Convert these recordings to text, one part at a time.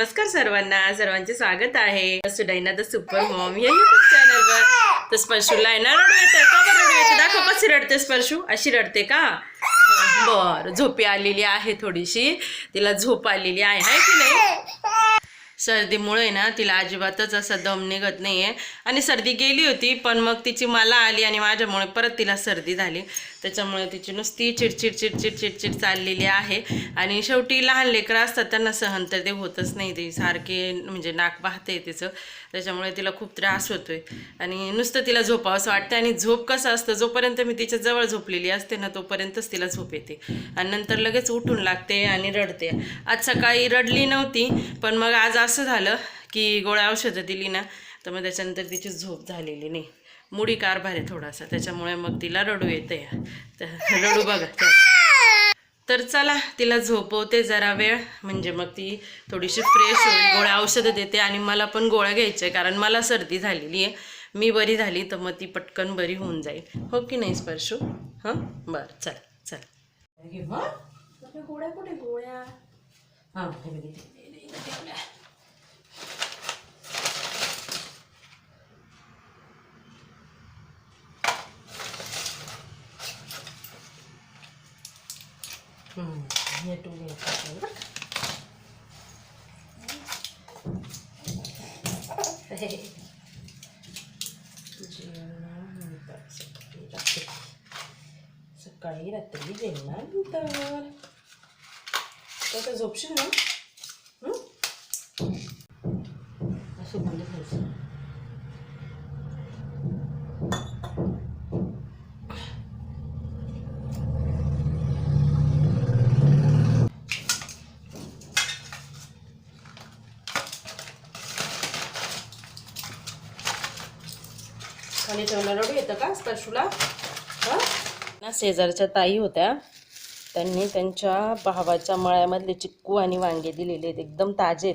नमस्कार सर्वांना सर्वांचे स्वागत आहे. सुडाईना द सुपर मॉम या युट्यूब चॅनलवर तर स्पर्शूला आहे ना रडू का बरं रडू दाखव कशी रडते स्पर्शू. अशी रडते का? बर झोपी आलेली आहे थोडीशी. तिला झोप आलेली आहे की नाही? सर्दीमुळे ना तिला अजिबातच असा दम निघत नाही आहे आणि सर्दी गेली होती पण मग तिची मला आली आणि माझ्यामुळे परत तिला सर्दी झाली. त्याच्यामुळे तिची नुसती चिडचिड चिडचिड चिडचिड चाललेली आहे. आणि शेवटी लहान लेकरं असतात त्यांना सहन तर ते होतच नाही. ते सारखे म्हणजे नाक पाहते तिचं. त्याच्यामुळे तिला खूप त्रास होतोय. आणि नुसतं तिला झोपावं असं वाटतं आणि झोप कसं असतं जोपर्यंत मी तिच्या जवळ झोपलेली असते ना तोपर्यंतच तिला झोप येते. आणि नंतर लगेच उठून लागते आणि रडते. आज सकाळी रडली नव्हती पण मग आज असं झालं की गोळ्या औषधं दिली ना तर मग त्याच्यानंतर तिची झोप झालेली नाही. मुडी कारभार आहे थोडासा त्याच्यामुळे मग तिला रडू येते तर रडू बघा तर चला तिला झोपवते जरा वेळ म्हणजे मग ती थोडीशी फ्रेश होईल गोळ्या औषधं देते आणि मला पण गोळ्या घ्यायच्या आहे कारण मला सर्दी झालेली आहे. मी बरी झाली तर मग ती पटकन बरी होऊन जाईल. हो की नाही स्पर्शू? हां? बरं चला चला. गोळ्या कुठे गोळ्या. हां हे बघ इथे. इथे- इथे ठेवल्या. हम्म, हे टू घ्यायचं आपल्याला बरं का? हे. जेवणानंतर सकाळी रात्री सकाळी रात्री जेवणानंतर कसं झोपशील ना हं? असं बंद आणि खाली ठेवला रडू येतं का? स्पर्शूला? ना शेजारच्या ताई होत्या. त्यांनी त्यांच्या भावाच्या मळ्यामधले चिक्कू आणि वांगे दिलेले आहेत. एकदम ताजे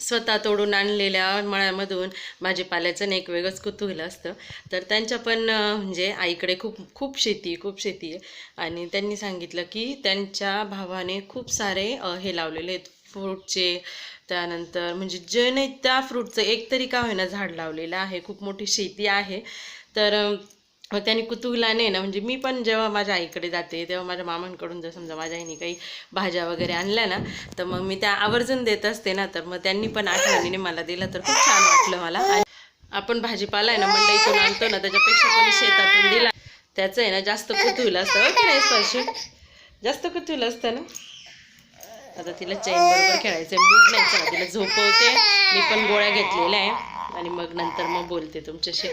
स्वतः तोडून आणलेल्या मळ्यामधून भाजीपाल्याचं एक वेगळंच कुतूहल असतं. तर त्यांच्या पण म्हणजे आईकडे खूप खूप शेती खूप शेती आहे. आणि त्यांनी सांगितलं की त्यांच्या भावाने खूप सारे हे लावलेले आहेत. फ्रूटचे त्यानंतर म्हणजे जे नाही त्या फ्रूटचं एक तरी का होईना झाड लावलेलं आहे खूप मोठी शेती आहे. तर त्याने मग त्यांनी ना म्हणजे मी पण जेव्हा माझ्या आईकडे जाते तेव्हा माझ्या मामांकडून जर समजा माझ्या आईने काही भाज्या वगैरे आणल्या ना तर मग मी त्या आवर्जून देत असते ना तर मग त्यांनी पण आठवणीने मला दिलं तर खूप छान वाटलं मला. आपण भाजीपाला आहे ना मंडईतून आणतो ना त्याच्यापेक्षा कोणी शेतातून दिला त्याचं आहे ना जास्त कुतुहल असतं हो नाही जास्त कुतूहल असतं ना? आता तिला चैन बरोबर खेळायचं मूड नाही चला तिला झोपवते. मी पण गोळ्या घेतलेल्या आहे. आणि मग नंतर मग बोलते तुमच्याशी.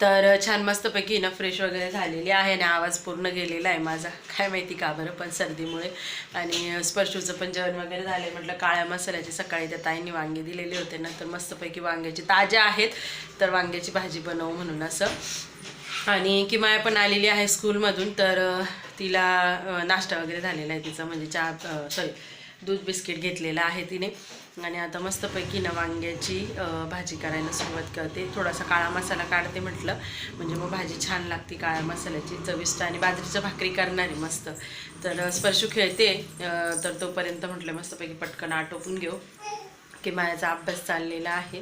तर छान मस्तपैकी ना फ्रेश वगैरे झालेली आहे आणि आवाज पूर्ण गेलेला आहे माझा. काय माहिती का बरं पण सर्दीमुळे. आणि स्पर्शूचं पण जेवण वगैरे झाले म्हटलं काळ्या मसाल्याचे सकाळी त्या ताईंनी वांगे दिलेले होते ना तर मस्तपैकी वांग्याची ताज्या आहेत. तर वांग्याची भाजी बनवू म्हणून असं. आणि किमाया पण आलेली आहे स्कूलमधून तर तिला नाश्ता वगैरे झालेला आहे तिचा म्हणजे चहा सॉरी दूध बिस्किट घेतलेलं आहे तिने. आणि आता मस्तपैकी ना वांग्याची भाजी करायला सुरुवात करते. थोडासा काळा मसाला काढते म्हटलं. म्हणजे मग भाजी छान लागते काळ्या मसाल्याची चविष्ट आणि बाजरीचं भाकरी करणारी मस्त. तर स्पर्शू खेळते तर तोपर्यंत म्हटलं मस्तपैकी पटकन आटोपून घेऊ. की अभ्यास चाललेला आहे.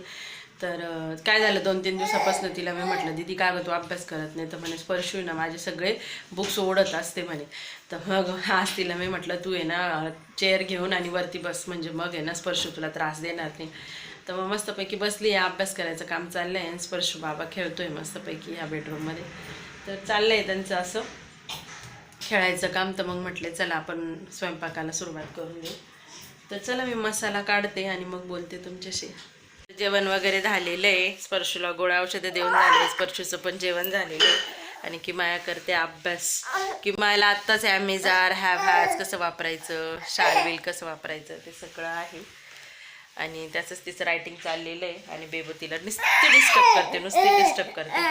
तर काय झालं दोन तीन दिवसापासून तिला मी म्हटलं दीदी काय गं तू अभ्यास करत नाही. तर म्हणे स्पर्शू आहे ना माझे सगळे बुक्स ओढत असते म्हणे. तर मग आज तिला मी म्हटलं तू आहे ना चेअर घेऊन आणि वरती बस म्हणजे मग आहे ना स्पर्शू तुला त्रास देणार नाही. तर मग मस्तपैकी बसली आहे अभ्यास करायचं काम चाललं आहे आणि स्पर्शू बाबा खेळतोय मस्तपैकी ह्या बेडरूममध्ये तर चाललं आहे त्यांचं असं. खेळायचं काम तर मग म्हटले चला आपण स्वयंपाकाला सुरुवात करून देऊ तर चला मी मसाला काढते आणि मग बोलते तुमच्याशी. जेवण वगैरे झालेलं आहे. स्पर्शूला गोळ्या औषधं देऊन झाले स्पर्शूचं पण जेवण झालेलं आहे. आणि किमाया करते अभ्यास. किमायाला आत्ताच ॲमेझार हॅव हॅज कसं वापरायचं शार्विल कसं वापरायचं ते सगळं आहे. आणि त्याचंच तिचं रायटिंग चाललेलं आहे. आणि बेबो तिला नुसती डिस्टर्ब करते नुसती डिस्टर्ब करते.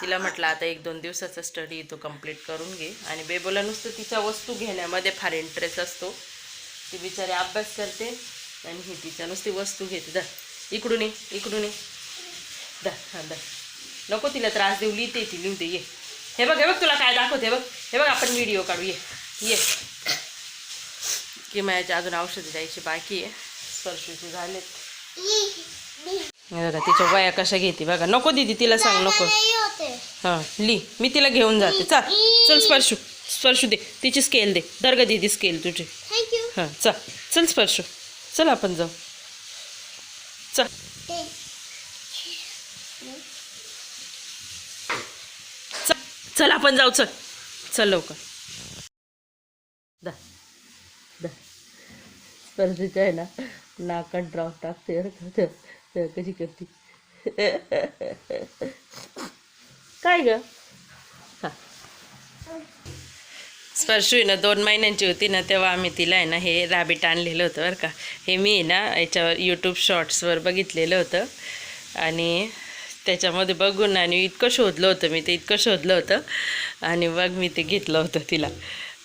तिला म्हटलं आता एक दोन दिवसाचा स्टडी तो कंप्लीट करून घे. आणि बेबोला नुसतं तिच्या वस्तू घेण्यामध्ये फार इंटरेस्ट असतो. ती बिचारी अभ्यास करते. आणि ही तिच्या नुसती वस्तू घेते. द इकडून ये इकडून ये. द हां द नको तिला त्रास देऊ लिहिते ती लिहते ये. हे बघ हे बघ तुला काय दाखवते बघ. हे बघ आपण व्हिडिओ काढू ये. ये. किमयाचे अजून औषधं द्यायची बाकी आहे. स्पर्शूचे झालेत. हे बघा तिच्या वया कशा घेते बघा. नको दिदी तिला सांग नको. हां ली. मी तिला घेऊन जाते. चल चल स्पर्शू. स्पर्शू दे. तिची स्केल दे. दर्ग दिदी स्केल तुझी. हां चल. चल स्पर्शू. चल आपण जाऊ. चल. चल आपण जाऊ चल. चल लवकर. दा दा. स्पर्धेच्या आहे ना नाकात ड्रॉप टाकते तर कशी करते? काय ग? हा. स्पर्शू आहे ना दोन महिन्यांची होती ना तेव्हा आम्ही तिला आहे ना हे रॅबिट आणलेलं होतं बरं का. हे मी आहे ना याच्यावर यूट्यूब शॉर्ट्सवर बघितलेलं होतं. आणि त्याच्यामध्ये बघून आणि इतकं शोधलं होतं मी ते इतकं शोधलं होतं. आणि मग मी ते घेतलं होतं तिला.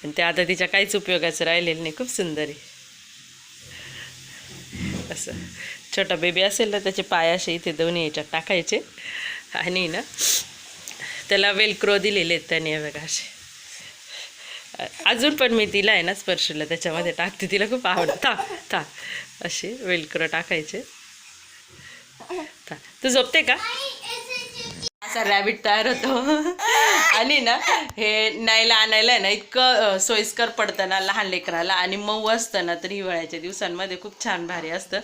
आणि ते आता तिच्या काहीच उपयोगाचं राहिलेलं नाही खूप सुंदर आहे. असं. छोटा बेबी असेल ना त्याचे पाय असे इथे दोन्ही याच्यात टाकायचे. आणि ना त्याला वेलक्रो दिलेले आहेत त्याने बघा असे. अजून पण मी तिला आहे ना स्पर्शला त्याच्यामध्ये टाकते तिला खूप आवडतं. था था. असे वेलक्रो टाकायचे. था. तू झोपते का? असा रॅबिट तयार होतो. आणि ना हे न्यायला आणायला ना इतकं सोयीस्कर पडतं ना लहान लेकराला. आणि मऊ असतं ना तर हिवाळ्याच्या दिवसांमध्ये खूप छान भारी असतं.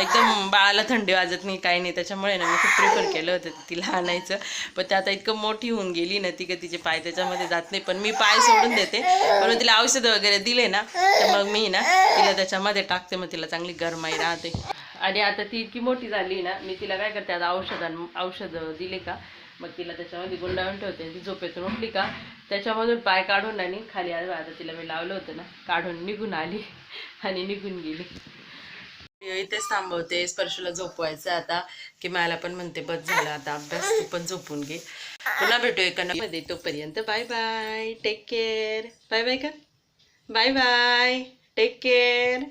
एकदम बाळाला थंडी वाजत नाही काही नाही. त्याच्यामुळे ना मी खूप प्रिफर केलं होतं तिला आणायचं. पण ते आता इतकं मोठी होऊन गेली ना ती का तिचे पाय त्याच्यामध्ये जात नाही. पण मी पाय सोडून देते. पण तिला औषधं वगैरे दिले ना तर मग मी ना तिला त्याच्यामध्ये टाकते. मग तिला चांगली गरमाई राहते. आणि आता ती इतकी मोठी झाली ना मी तिला काय करते आता औषधां औषधं दिले का मग तिला त्याच्यामध्ये गुंडाळून ठेवते. ती झोपेतून उठली का त्याच्यामधून पाय काढून आणि खाली आलं. आता तिला मी लावलं होतं ना काढून निघून आली आणि निघून गेली. इथेच थांबवते स्पर्शला झोपवायचं आता की मला पण म्हणते बस झालं आता अभ्यास तू पण झोपून घे. पुन्हा भेटू एका मध्ये. तोपर्यंत bye bye take care bye bye का? Bye bye take care